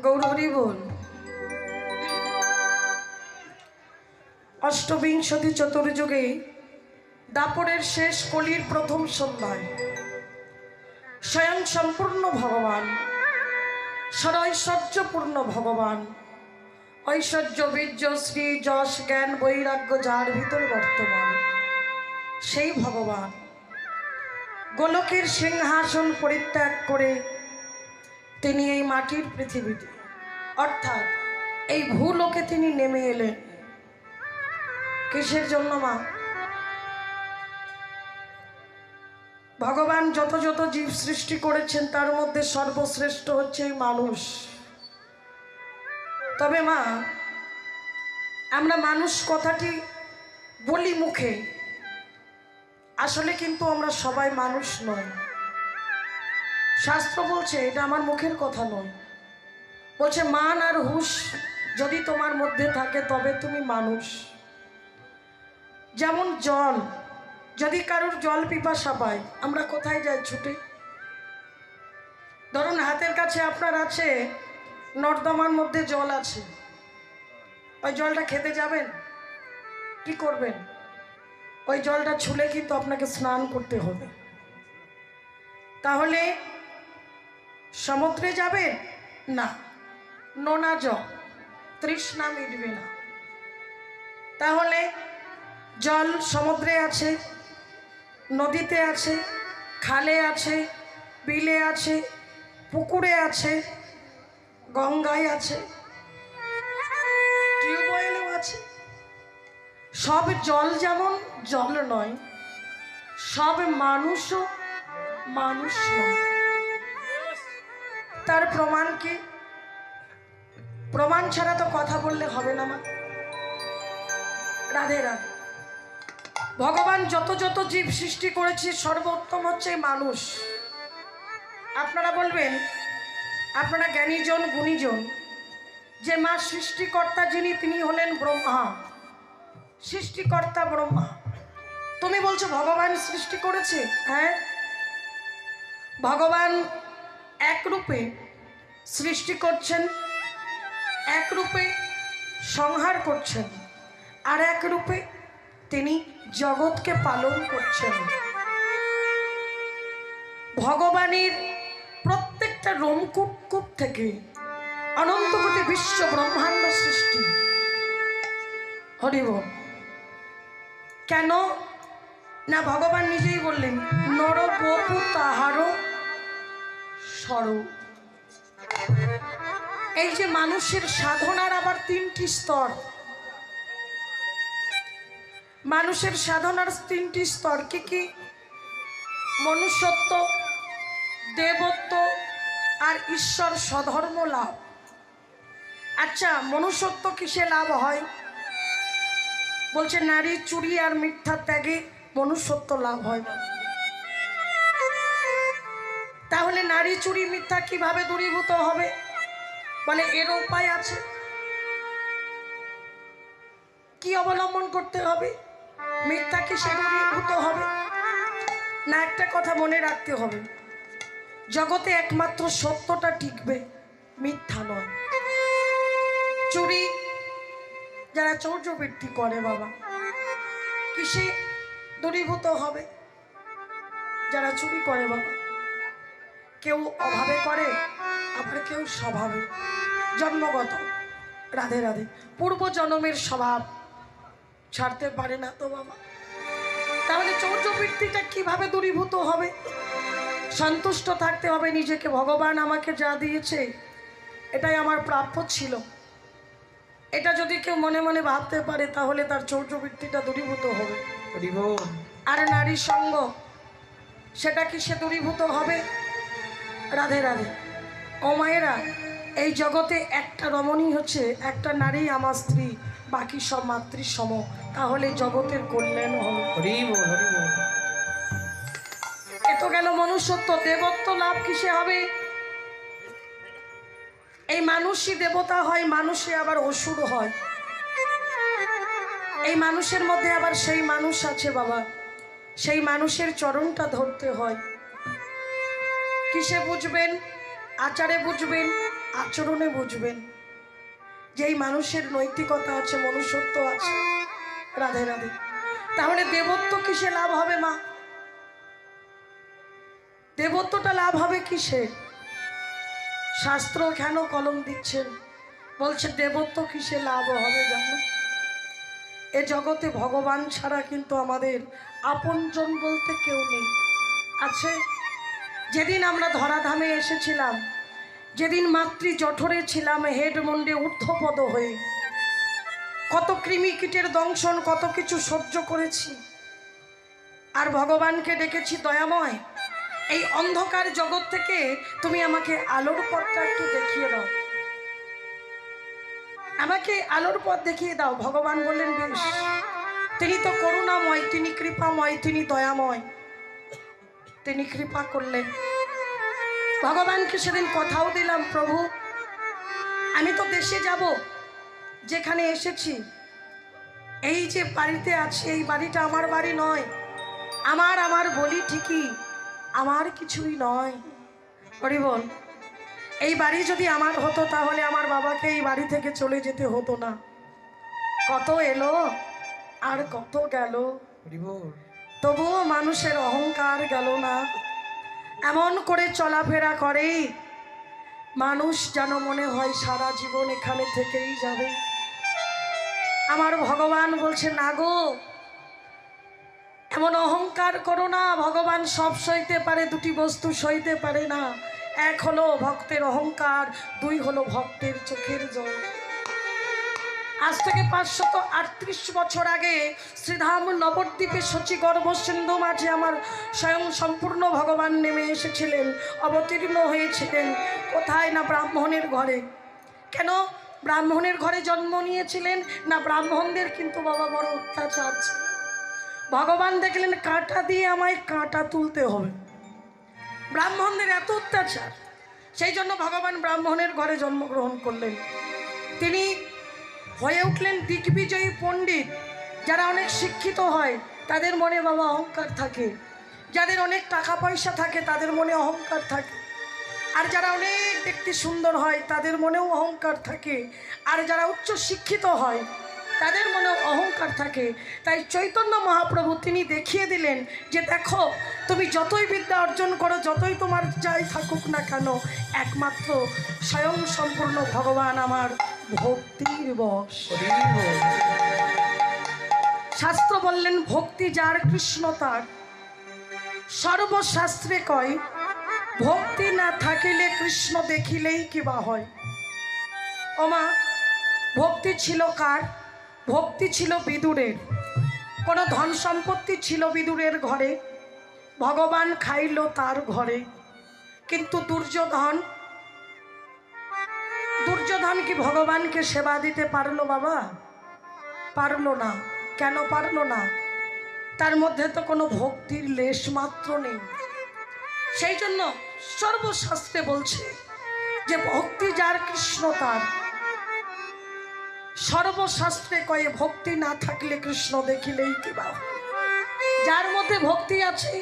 গৌরহরি বল অষ্টবিংশতি চতুর্যুগে দাপরের শেষ কলির প্রথম সন্ধ্যায় স্বয়ং সম্পূর্ণ ভগবান, সরৈশ্বর্যপূর্ণ ভগবান, ঐশ্বর্য, বীর্য, শ্রী, যশ, জ্ঞান, বৈরাগ্য যার ভিতরে বর্তমান, সেই ভগবান। গোলকের সিংহাসন পরিত্যাগ করে তিনি এই মাটির পৃথিবীতে। অর্থাৎ এই ভূলোকে তিনি নেমে এলেন। কিসের জন্য মা? ভগবান যত যত জীব সৃষ্টি করেছেন, তার মধ্যে সর্বশ্রেষ্ঠ হচ্ছে এই মানুষ। তবে মা, আমরা মানুষ কথাটি বলি মুখে। আসলে কিন্তু আমরা সবাই মানুষ নয়। শাস্ত্র বলছে, এটা আমার মুখের কথা নয়। বলছে, মান আর হুশ যদি তোমার মধ্যে থাকে, তবে তুমি মানুষ। যেমন জল, যদি কারোর জল পিপাসা পায়, আমরা কোথায় যাই ছুটে? ধরুন, হাতের কাছে আপনার আছে, নর্দমার মধ্যে জল আছে। ওই জলটা খেতে যাবেন? কি করবেন? ওই জলটা ছুলে কিন্তু আপনাকে স্নান করতে হবে। তাহলে সমুদ্রে যাবেন? না। নোনা জল তৃষ্ণা মিটবে না। তাহলে জল সমুদ্রে আছে, নদীতে আছে, খালে আছে, বিলে আছে, পুকুরে আছে, গঙ্গায় আছে, টিউবওয়েলেও আছে। সব জল যেমন জল নয়, সব মানুষও মানুষ নয়। তার প্রমাণ কি? প্রমাণ ছাড়া তো কথা বললে হবে না মা। রাধে রাধে। ভগবান যত যত জীব সৃষ্টি করেছে, সর্বোত্তম হচ্ছে মানুষ। আপনারা বলবেন, আপনারা জ্ঞানীজন, গুণীজন, যে মা সৃষ্টিকর্তা যিনি, তিনি হলেন ব্রহ্মা। সৃষ্টিকর্তা ব্রহ্মা। তুমি বলছো ভগবান সৃষ্টি করেছে? হ্যাঁ। ভগবান এক রূপে সৃষ্টি করছেন এক রূপে সংহার করছেন, আর এক রূপে তিনি জগৎকে পালন করছেন। ভগবানের প্রত্যেকটা রোমকূপ থেকে অনন্ত বিশ্ব ব্রহ্মাণ্ড সৃষ্টি। হরিব কেন? না, ভগবান নিজেই বললেন নর বপু তাহারও স্বরূপ এই যে মানুষের সাধনার আবার তিনটি স্তর। মানুষের সাধনার তিনটি স্তর কি কি? মনুষ্যত্ব, দেবত্ব আর ঈশ্বর স্বধর্ম লাভ। আচ্ছা মনুষ্যত্ব কিসে লাভ হয়? বলছে নারী চুরি আর মিথ্যা ত্যাগে মনুষ্যত্ব লাভ হয় না। তাহলে নারী চুরি মিথ্যা কীভাবে দূরীভূত হবে? বলে এর উপায় আছে। কি অবলম্বন করতে হবে? মিথ্যা কি সে দূরীভূত হবে? না, একটা কথা মনে রাখতে হবে। জগতে একমাত্র সত্যটা টিকবে, মিথ্যা নয়। চুরি, যারা চৌর্যবৃত্তি করে বাবা, কিসে দূরীভূত হবে? যারা চুরি করে বাবা। কেউ অভাবে করে আবার কেউ স্বভাবে। জন্মগত রাধে রাধে। পূর্ব জন্মের স্বভাব ছাড়তে পারে না তো বাবা। তাহলে চৌর্যবৃত্তিটা কীভাবে দূরীভূত হবে? সন্তুষ্ট থাকতে হবে নিজেকে। ভগবান আমাকে যা দিয়েছে এটাই আমার প্রাপ্য ছিল। এটা যদি কেউ মনে মনে ভাবতে পারে তাহলে তার চৌর্যবৃত্তিটা দূরীভূত হবে। আর নারী সঙ্গ সেটা কি সে দূরীভূত হবে? রাধে রাধে। ও মায়েরা এই জগতে একটা রমণী হচ্ছে একটা নারী আমার স্ত্রী বাকি সব মাতৃ সম তাহলে জগতের কল্যাণ হবে এত গেল মনুষ্যত্ব দেবত্ব লাভ কিসে হবে? এই মানুষই দেবতা হয় মানুষে আবার অসুর হয়। এই মানুষের মধ্যে আবার সেই মানুষ আছে বাবা। সেই মানুষের চরণটা ধরতে হয়। কিসে বুঝবেন? আচারে বুঝবেন, আচরণে বুঝবেন। যেই মানুষের নৈতিকতা আছে, মনুষ্যত্ব আছে, রাধে রাধে। তাহলে দেবত্ব কিসে লাভ হবে, মা? দেবত্বটা লাভ হবে কিসে? শাস্ত্র কেন কলম দিচ্ছেন? বলছে দেবত্ব কিসে লাভ হবে জানো? এ জগতে ভগবান ছাড়া কিন্তু আমাদের আপনজন বলতে কেউ নেই। আছে? যেদিন আমরা ধরাধামে এসেছিলাম, যেদিন মাতৃ জঠরে ছিলাম, হেড মন্ডে ঊর্ধ্বপদ হয়ে। কত কৃমি কীটের দংশন, কত কিছু সহ্য করেছি। আর ভগবানকে ডেকেছি, দয়াময়, এই অন্ধকার জগৎ থেকে তুমি আমাকে আলোর পথটা একটু দেখিয়ে দাও। আমাকে আলোর পথ দেখিয়ে দাও, ভগবান বললেন, বেশ। তিনি তো করুণাময়, তিনি কৃপাময়, তিনি দয়াময়। তিনি কৃপা করলেন। ভগবানকে সেদিন কথাও দিলাম, প্রভু, আমি তো দেশে যাব, যেখানে এসেছি। এই যে বাড়িতে আছি, এই বাড়িটা আমার বাড়ি নয়। আমার আমার বলি ঠিকই, আমার কিছুই নয়। হরি বল, এই বাড়ি যদি আমার হতো, তাহলে আমার বাবাকে এই বাড়ি থেকে চলে যেতে হতো না। কত এলো আর কত গেল? তবুও মানুষের অহংকার গেল না। এমন করে চলাফেরা করে। মানুষ যেন মনে হয় সারা জীবন এখানে থেকেই যাবে। আমার ভগবান বলছে, না গো, এমন অহংকার করো না। ভগবান সব সইতে পারে, দুটি বস্তু সইতে পারে না। এক হলো ভক্তের অহংকার, দুই হলো ভক্তের চোখের জল। আজ থেকে পাঁচশত আটত্রিশ বছর আগে শ্রীধাম নবদ্বীপে সচি গর্ভ সিন্ধু মাঝে আমার স্বয়ং সম্পূর্ণ ভগবান নেমে এসেছিলেন, অবতীর্ণ হয়েছিলেন। কোথায় না ব্রাহ্মণের ঘরে? কেন? ব্রাহ্মণের ঘরে জন্ম নিয়েছিলেন না ব্রাহ্মণদের কিন্তু বাবা বড় অত্যাচার ছিল? ভগবান দেখলেন কাঁটা দিয়ে আমায় কাঁটা তুলতে হবে। ব্রাহ্মণদের এত অত্যাচার, সেই জন্য ভগবান ব্রাহ্মণের ঘরে জন্মগ্রহণ করলেন। তিনি হয়ে উঠলেন দিগ্বিজয়ী পণ্ডিত, যারা অনেক শিক্ষিত হয়, তাদের মনে বাবা অহংকার থাকে। যাদের অনেক টাকা পয়সা থাকে, তাদের মনে অহংকার থাকে। আর যারা অনেক দেখতে সুন্দর হয়, তাদের মনেও অহংকার থাকে। আর যারা উচ্চ শিক্ষিত হয়, তাদের মনেও অহংকার থাকে। তাই চৈতন্য মহাপ্রভু তিনি দেখিয়ে দিলেন যে দেখো, তুমি যতই বিদ্যা অর্জন করো, যতই তোমার যাই থাকুক না কেন, একমাত্র স্বয়ং সম্পূর্ণ ভগবান আমার। ভক্তির বশ। শাস্ত্র বললেন, ভক্তি যার কৃষ্ণ তার। সর্বশাস্ত্রে কয়, ভক্তি না থাকিলে কৃষ্ণ দেখিলেই কিবা হয়? ওমা ভক্তি ছিল কার? ভক্তি ছিল বিদুরের। কোনো ধন সম্পত্তি ছিল বিদুরের ঘরে। ভগবান খাইল তার ঘরে। কিন্তু দুর্যোধন দুর্যোধন কি ভগবানকে সেবা দিতে পারল বাবা? পারল না। কেন পারল না? তার মধ্যে তো কোনো ভক্তির লেশ মাত্র নেই। সেই জন্য সর্বশাস্ত্রে বলছে যে ভক্তি যার কৃষ্ণ তার। সর্বশাস্ত্রে কয়ে ভক্তি না থাকলে কৃষ্ণ দেখিলেই কিবা যার মধ্যে ভক্তি আছে